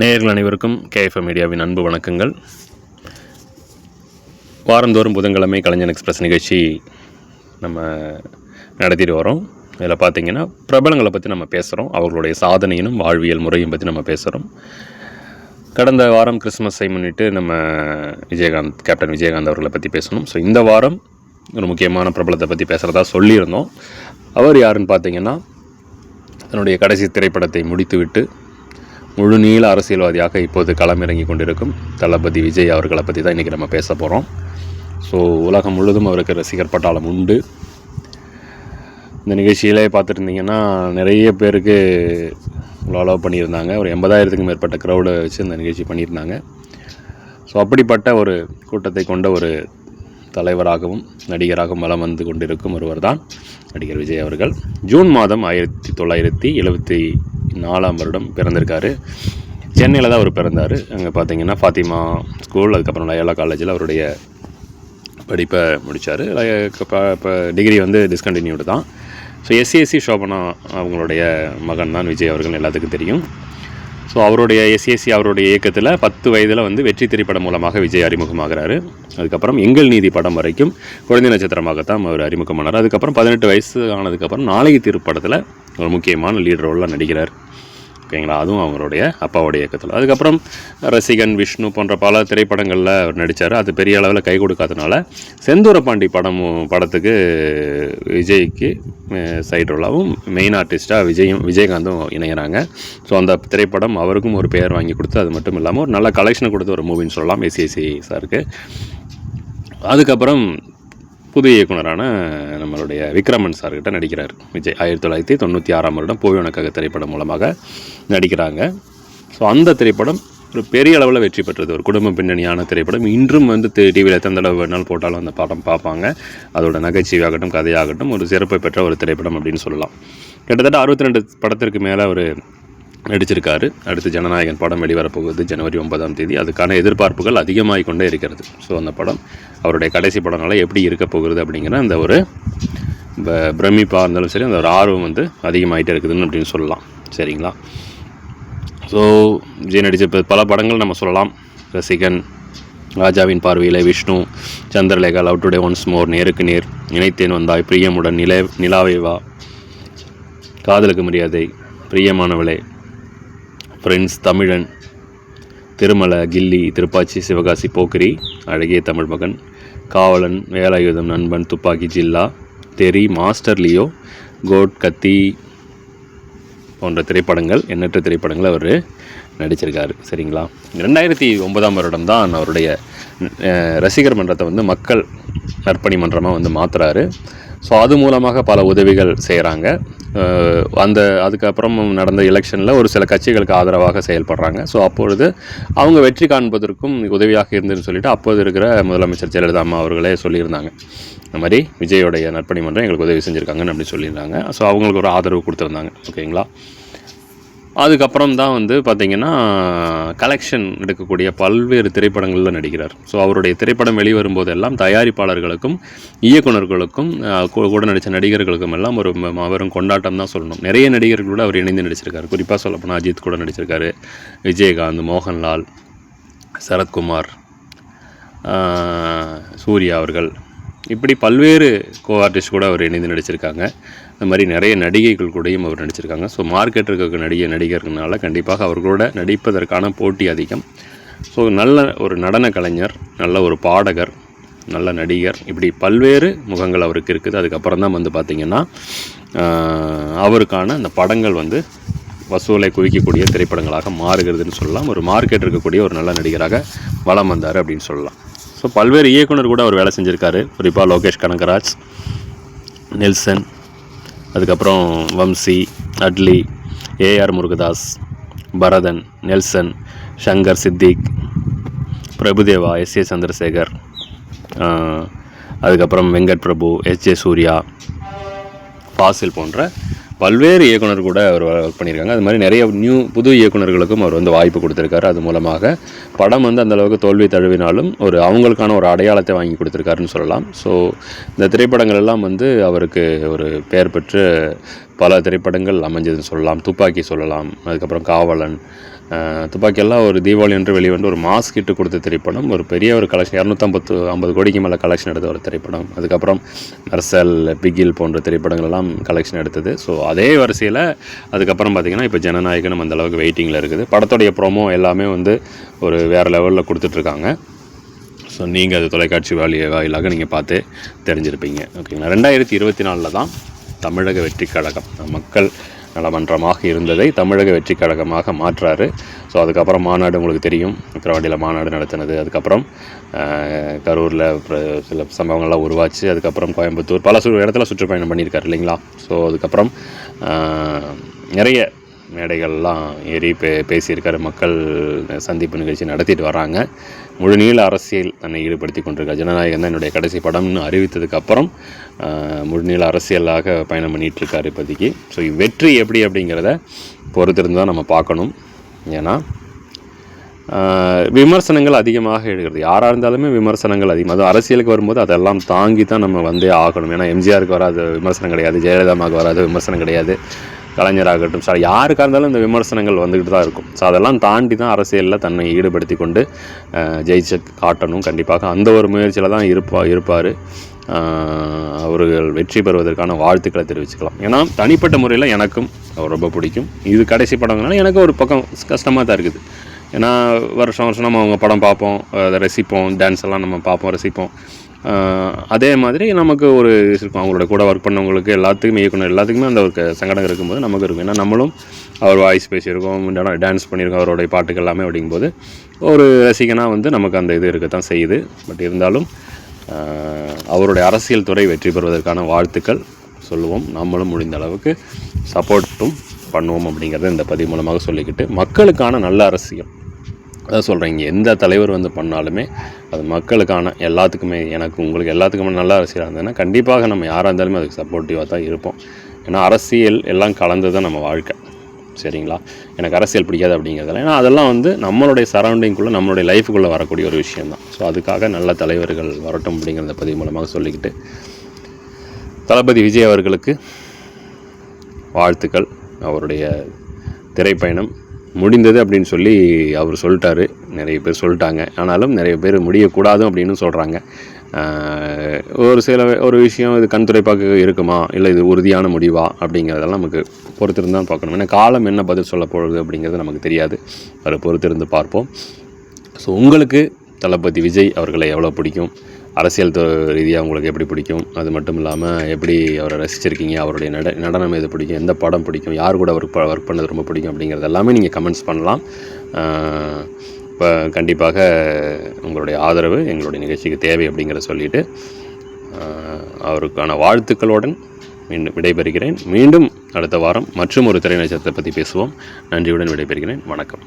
நேயர்கள் அனைவருக்கும் கேஎஃப்எம் மீடியாவின் அன்பு வணக்கங்கள். வாரந்தோறும் புதன்கிழமை கலைஞன் எக்ஸ்பிரஸ் நிகழ்ச்சி நம்ம நடத்திட்டு வரோம். இதில் பார்த்தீங்கன்னா பிரபலங்களை பற்றி நம்ம பேசுகிறோம் அவர்களுடைய சாதனையினும் வாழ்வியல் முறையும் பற்றி நம்ம பேசுகிறோம் கடந்த வாரம் கிறிஸ்மஸை முன்னிட்டு நம்ம விஜயகாந்த் கேப்டன் விஜயகாந்த் அவர்களை பற்றி பேசணும். ஸோ இந்த வாரம் ஒரு முக்கியமான பிரபலத்தை பற்றி பேசுகிறதா சொல்லியிருந்தோம். அவர் யாருன்னு பார்த்தீங்கன்னா தன்னுடைய கடைசி திரைப்படத்தை முடித்துவிட்டு முழு நீள அரசியல்வாதியாக இப்போது களமிறங்கி கொண்டிருக்கும் தளபதி விஜய் அவர்களை பற்றி தான் இன்றைக்கி நம்ம பேச போகிறோம் ஸோ உலகம் முழுவதும் அவருக்கு ரசிகர் பட்டாளம் உண்டு. இந்த நிகழ்ச்சியிலே பார்த்துருந்தீங்கன்னா நிறைய பேருக்கு அலோவ் பண்ணியிருந்தாங்க. ஒரு எண்பதாயிரத்துக்கும் மேற்பட்ட க்ரௌடை வச்சு இந்த நிகழ்ச்சி பண்ணியிருந்தாங்க. ஸோ அப்படிப்பட்ட ஒரு கூட்டத்தை கொண்ட ஒரு தலைவராகவும் நடிகராகவும் வலம் வந்து கொண்டிருக்கும் ஒருவர் தான் நடிகர் விஜய் அவர்கள். ஜூன் மாதம் ஆயிரத்தி தொள்ளாயிரத்தி எழுபத்தி நாலாம் வருடம் பிறந்திருக்காரு. சென்னையில் தான் அவர் பிறந்தார். அங்கே பார்த்தீங்கன்னா ஃபாத்திமா ஸ்கூல் அதுக்கப்புறம் லயோலா காலேஜில் அவருடைய படிப்பை முடித்தார் இப்போ டிகிரி வந்து டிஸ்கண்டினியூடு தான். ஸோ எஸ்சிஎஸ்சி சோபனா அவங்களுடைய மகன் தான் விஜய் அவர்கள் எல்லாத்துக்கும் தெரியும். ஸோ அவருடைய எஸ்ஏசி அவருடைய இயக்கத்தில் பத்து வயதில் வந்து வெற்றி திரைப்படம் மூலமாக விஜய் அறிமுகமாகிறாரு. அதுக்கப்புறம் எங்கள் நீதி படம் வரைக்கும் குழந்தை நட்சத்திரமாகத்தான் அவர் அறிமுகமானார். அதுக்கப்புறம் பதினெட்டு வயசு ஆனதுக்கப்புறம் நாளைக்கு திருப்படத்தில் ஒரு முக்கியமான லீட் ரோலில் நடிக்கிறார். ஓகேங்களா? அதுவும் அவங்களுடைய அப்பாவுடைய இயக்கத்தில். அதுக்கப்புறம் ரசிகன் விஷ்ணு போன்ற பல திரைப்படங்களில் அவர் நடித்தார் அது பெரிய அளவில் கை கொடுக்காதனால செந்தூரபாண்டி படம் படத்துக்கு விஜய்க்கு சைடு ரோலாகவும் மெயின் ஆர்டிஸ்ட்டாக விஜயும் விஜயகாந்தும் இணையிறாங்க. ஸோ அந்த திரைப்படம் அவருக்கும் ஒரு பெயர் வாங்கி கொடுத்து அது மட்டும் இல்லாமல் ஒரு நல்ல கலெக்ஷன் கொடுத்து ஒரு மூவின்னு சொல்லலாம். எஸ்சிஎஸ்சி சாருக்கு. அதுக்கப்புறம் புது இயக்குனரான நம்மளுடைய விக்ரமன் சார்கிட்ட நடிக்கிறார். விஜய் ஆயிரத்தி தொள்ளாயிரத்தி தொண்ணூற்றி ஆறாம் வருடம் போய் திரைப்படம் மூலமாக நடிக்கிறாங்க. ஸோ அந்த திரைப்படம் ஒரு பெரிய அளவில் வெற்றி பெற்றது. ஒரு குடும்ப பின்னணியான திரைப்படம். இன்றும் வந்து டிவியில் எத்தனை தடவை வேணாலும் போட்டாலும் அந்த படம் பார்ப்பாங்க. அதோட நகைச்சுவையாகட்டும் கதையாகட்டும் ஒரு சிறப்பு பெற்ற ஒரு திரைப்படம் அப்படின்னு சொல்லலாம். கிட்டத்தட்ட அறுபத்தி ரெண்டு படத்திற்கு மேலே ஒரு நடிச்சிருக்காரு. அடுத்து ஜனநாயகன் படம் வெளிவரப்போகுது ஜனவரி ஒன்பதாம் தேதி. அதுக்கான எதிர்பார்ப்புகள் அதிகமாகி கொண்டே இருக்கிறது. ஸோ அந்த படம் அவருடைய கடைசி படங்களாக எப்படி இருக்க போகிறது அப்படிங்கிற அந்த ஒரு ப- பிரமிப்பாக இருந்தாலும் சரி அந்த ஒரு ஆர்வம் வந்து அதிகமாகிட்டே இருக்குதுன்னு அப்படின்னு சொல்லலாம். சரிங்களா? ஸோ விஜய் நடித்த பல படங்கள் நம்ம சொல்லலாம். ரசிகன் ராஜாவின் பார்வையில் Vishnu Chandralekha love today once more நேருக்கு நேர் நினைத்தேன் வந்தாய் பிரியமுடன் நிலை நிலாவை வா காதலுக்கு மரியாதை பிரியமானவளே ஃப்ரெண்ட்ஸ் தமிழன் திருமலை கில்லி திருப்பாச்சி சிவகாசி போக்கிரி அழகிய தமிழ் மகன் காவலன் வேலாயுதம் நண்பன் துப்பாக்கி ஜில்லா தெரி மாஸ்டர் லியோ கோட் கத்தி போன்ற திரைப்படங்கள் எண்ணற்ற திரைப்படங்கள் அவர் நடிச்சிருக்காரு. சரிங்களா? ரெண்டாயிரத்தி ஒன்பதாம் வருடம் தான் அவருடைய ரசிகர் மன்றத்தை வந்து மக்கள் நற்பணி மன்றமாக வந்து மாற்றுறாரு ஸோ அது மூலமாக பல உதவிகள் செய்கிறாங்க அந்த அதுக்கப்புறம் நடந்த எலெக்ஷனில் ஒரு சில கட்சிகளுக்கு ஆதரவாக செயல்படுறாங்க. ஸோ அப்பொழுது அவங்க வெற்றி காண்பதற்கும் உதவியாக இருந்ததுன்னு சொல்லிட்டு அப்போது இருக்கிற முதலமைச்சர் ஜெயலலிதா அம்மா அவர்களே சொல்லியிருந்தாங்க. இந்த மாதிரி விஜயோடைய நற்பணி மன்றம் எங்களுக்கு உதவி செஞ்சுருக்காங்கன்னு அப்படி சொல்லியிருந்தாங்க. ஸோ அவங்களுக்கு ஒரு ஆதரவு கொடுத்துருந்தாங்க. ஓகேங்களா அதுக்கப்புறம் தான் வந்து பார்த்திங்கன்னா கலெக்ஷன் எடுக்கக்கூடிய பல்வேறு திரைப்படங்களில் நடிக்கிறார். ஸோ அவருடைய திரைப்படம் வெளிவரும்போதெல்லாம் தயாரிப்பாளர்களுக்கும் இயக்குனர்களுக்கும் கூ- கூட நடித்த நடிகர்களுக்கும் எல்லாம் ஒரு ம- மாபெரும் கொண்டாட்டம் தான் சொல்லணும். நிறைய நடிகர்களோடு அவர் இணைந்து நடிச்சிருக்காரு. குறிப்பாக சொல்லப்போனால் அஜித் கூட நடிச்சிருக்காரு. விஜயகாந்த் மோகன்லால் சரத்குமார் சூர்யா அவர்கள். இப்படி பல்வேறு கோ ஆர்டிஸ்ட் கூட அவர் இணைந்து நடிச்சிருக்காங்க. இந்த மாதிரி நிறைய நடிகைகள் கூடயும் அவர் நடிச்சிருக்காங்க. ஸோ மார்க்கெட் இருக்க நடிகை நடிகர்னால கண்டிப்பாக அவர்களோட நடிப்பதற்கான போட்டி அதிகம். ஸோ நல்ல ஒரு நடன கலைஞர் நல்ல ஒரு பாடகர் நல்ல நடிகர் இப்படி பல்வேறு முகங்கள் அவருக்கு இருக்குது. அதுக்கப்புறம் தான் வந்து பார்த்திங்கன்னா அவருக்கான அந்த படங்கள் வந்து வசூலை குவிக்கக்கூடிய திரைப்படங்களாக மாறுகிறதுன்னு சொல்லலாம். ஒரு மார்க்கெட் இருக்கக்கூடிய ஒரு நல்ல நடிகராக வலம் வந்தார் அப்படின்னு சொல்லலாம். ஸோ பல்வேறு இயக்குனர் கூட அவர் வேலை செஞ்சுருக்காரு. குறிப்பாக லோகேஷ் கனகராஜ் நெல்சன் அதுக்கப்புறம் Vamshi Atlee A R Murugadoss Bharathan Nelson Shankar Siddique Prabhudeva S A Chandrasekhar அதுக்கப்புறம் வெங்கட் பிரபு எஸ் ஜே சூர்யா ஃபாசில் போன்ற பல்வேறு இயக்குனர் கூட அவர் ஒர்க் பண்ணியிருக்காங்க. அது மாதிரி நிறைய நியூ புது இயக்குனர்களுக்கும் அவர் வந்து வாய்ப்பு கொடுத்துருக்காரு. அது மூலமாக படம் வந்து அந்த அளவுக்கு தோல்வி தழுவினாலும் ஒரு அவங்களுக்கான ஒரு அடையாளத்தை வாங்கி கொடுத்துருக்காருன்னு சொல்லலாம். ஸோ இந்த திரைப்படங்கள் எல்லாம் வந்து அவருக்கு ஒரு பெயர் பெற்று பல திரைப்படங்கள் அமைஞ்சதுன்னு சொல்லலாம். துப்பாக்கி சொல்லலாம். அதுக்கப்புறம் காவலன் துப்பாக்கியெல்லாம் ஒரு தீபாவளி என்று வெளிவந்து ஒரு மாஸ் கிட்டு கொடுத்த திரைப்படம் ஒரு பெரிய ஒரு கலெக்ஷன் இரநூத்தம்பத்து ஐம்பது கோடிக்கு மேலே கலெக்ஷன் எடுத்த ஒரு திரைப்படம். அதுக்கப்புறம் மெர்சல் பிகில் போன்ற திரைப்படங்கள் எல்லாம் கலெக்ஷன் எடுத்தது. ஸோ அதே வரிசையில் அதுக்கப்புறம் பார்த்திங்கன்னா இப்போ ஜனநாயகனும் நம்ம அந்தளவுக்கு வெயிட்டிங்கில் இருக்குது. படத்துடைய ப்ரோமோ எல்லாமே வந்து ஒரு வேறு லெவலில் கொடுத்துட்ருக்காங்க. ஸோ நீங்கள் அது தொலைக்காட்சி வாலி வாயிலாக நீங்கள் பார்த்து தெரிஞ்சிருப்பீங்க. ஓகேங்களா? ரெண்டாயிரத்தி இருபத்தி நாலில் தான் தமிழக வெற்றி கழகம் மக்கள் நலமன்றமாக இருந்ததை தமிழக வெற்றி கழகமாக மாற்றாரு. ஸோ அதுக்கப்புறம் மாநாடு உங்களுக்கு தெரியும். விக்கிரவாண்டியில் மாநாடு நடத்தினது. அதுக்கப்புறம் கரூரில் சில சம்பவங்கள்லாம் உருவாச்சு. அதுக்கப்புறம் கோயம்புத்தூர் பல சு இடத்துல சுற்றுப்பயணம் பண்ணியிருக்காரு இல்லைங்களா? ஸோ அதுக்கப்புறம் நிறைய மேடைகள்லாம் ஏறி பே பேசியிருக்காரு. மக்கள் சந்திப்பு நிகழ்ச்சி நடத்திட்டு வராங்க. முழுநீள அரசியல் தன்னை ஈடுபடுத்தி கொண்டிருக்கார். ஜனநாயகம் தான் என்னுடைய கடைசி படம்னு அறிவித்ததுக்கப்புறம் முழுநீள அரசியலாக பயணம் பண்ணிகிட்ருக்காரு இப்போதைக்கு. ஸோ வெற்றி எப்படி அப்படிங்கிறத பொறுத்திருந்து தான் நம்ம பார்க்கணும். ஏன்னா விமர்சனங்கள் அதிகமாக எழுகிறது. யாராக இருந்தாலுமே விமர்சனங்கள் அதிகம். அது அரசியலுக்கு வரும்போது அதெல்லாம் தாங்கி தான் நம்ம வந்தே ஆகணும். ஏன்னா எம்ஜிஆருக்கு வராது விமர்சனம் கிடையாது. ஜெயலலிதாமாவுக்கு வராது விமர்சனம் கிடையாது. கலைஞராகட்டும் சார் யாருக்காக இருந்தாலும் இந்த விமர்சனங்கள் வந்துக்கிட்டு தான் இருக்கும். ஸோ அதெல்லாம் தாண்டி தான் அரசியலில் தன்னை ஈடுபடுத்தி கொண்டு ஆஹ் ஜெயிச்சு காட்டணும். கண்டிப்பாக அந்த ஒரு முயற்சியில் தான் இருப்பா இருப்பார். அவர்கள் வெற்றி பெறுவதற்கான வாழ்த்துக்களை தெரிவிச்சுக்கலாம். ஏன்னா தனிப்பட்ட முறையில் எனக்கும் ரொம்ப பிடிக்கும். இது கடைசி படங்கள்னால எனக்கு ஒரு பக்கம் கஷ்டமாக தான் இருக்குது. ஏன்னா வருஷம் வருஷம் நம்ம அவங்க படம் பார்ப்போம் அதை ரசிப்போம் டான்ஸ் எல்லாம் நம்ம பார்ப்போம் ரசிப்போம். அதே மாதிரி நமக்கு ஒரு இருக்கும். அவங்களோட கூட ஒர்க் பண்ணவங்களுக்கு எல்லாத்துக்குமே இயக்குனர் எல்லாத்துக்குமே அந்த ஒரு க- சங்கடம் இருக்கும்போது நமக்கு இருக்கும். ஏன்னா நம்மளும் அவர் வாய்ஸ் பேசியிருக்கோம் டான்ஸ் பண்ணியிருக்கோம் அவருடைய பாட்டுகள் எல்லாமே அப்படிங்கும்போது ஒரு ரசிகனாக வந்து நமக்கு அந்த இது இருக்கத்தான் செய்யுது. பட் இருந்தாலும் அவருடைய அரசியல் துறை வெற்றி பெறுவதற்கான வாழ்த்துக்கள் சொல்லுவோம். நம்மளும் முடிந்த அளவுக்கு சப்போர்ட்டும் பண்ணுவோம் அப்படிங்கிறத இந்த பதிவு மூலமாக சொல்லிக்கிட்டு மக்களுக்கான நல்ல அரசியல். அதான் சொல்கிறேன் எந்த தலைவர் வந்து பண்ணாலுமே அது மக்களுக்கான எல்லாத்துக்குமே எனக்கு உங்களுக்கு எல்லாத்துக்குமே நல்ல அரசியலாக இருந்ததுன்னா கண்டிப்பாக நம்ம யாராக இருந்தாலுமே அதுக்கு சப்போர்ட்டிவாக தான் இருப்போம். ஏன்னா அரசியல் எல்லாம் கலந்து தான் நம்ம வாழ்க்கை. சரிங்களா? எனக்கு அரசியல் பிடிக்காது அப்படிங்கிறதுல ஏன்னா அதெல்லாம் வந்து நம்மளுடைய சரௌண்டிங்குள்ளே நம்மளுடைய லைஃபுக்குள்ளே வரக்கூடிய ஒரு விஷயம் தான். ஸோ அதுக்காக நல்ல தலைவர்கள் வரட்டும் அப்படிங்கிறத பதிவு மூலமாக சொல்லிக்கிட்டு தளபதி விஜய் அவர்களுக்கு வாழ்த்துக்கள். அவருடைய திரைப்பயணம் முடிந்தது அப்படின்னு சொல்லி அவர் சொல்லிட்டாரு. நிறைய பேர் சொல்லிட்டாங்க. ஆனாலும் நிறைய பேர் முடியக்கூடாது அப்படின்னு சொல்கிறாங்க ஒரு சில ஒரு விஷயம் இது கண் துடைப்பாக இருக்குமா? இல்லை இது உறுதியான முடிவா? அப்படிங்கிறதெல்லாம் நமக்கு பொறுத்திருந்து தான் பார்க்கணும். ஏன்னா காலம் என்ன பதில் சொல்ல போகுது அப்படிங்கிறது நமக்கு தெரியாது. அதை பொறுத்திருந்து பார்ப்போம். ஸோ உங்களுக்கு தளபதி விஜய் அவர்களை எவ்வளோ பிடிக்கும்? அரசியல் ரீதியாக உங்களுக்கு எப்படி பிடிக்கும்? அது மட்டும் இல்லாமல் எப்படி அவரை ரசிச்சிருக்கீங்க? அவருடைய நட நடனம் எது பிடிக்கும்? எந்த படம் பிடிக்கும்? யார் கூட ஒர்க் ஒர்க் பண்ணது ரொம்ப பிடிக்கும்? அப்படிங்கிறது எல்லாமே நீங்கள் கமெண்ட்ஸ் பண்ணலாம். இப்போ கண்டிப்பாக உங்களுடைய ஆதரவு எங்களுடைய நிகழ்ச்சிக்கு தேவை அப்படிங்கிறத சொல்லிவிட்டு அவருக்கான வாழ்த்துக்களுடன் மீண்டும் விடைபெறுகிறேன். மீண்டும் அடுத்த வாரம் மற்றும் ஒரு திரை நட்சத்திரத்தை பற்றி பேசுவோம். நன்றியுடன் விடைபெறுகிறேன். வணக்கம்.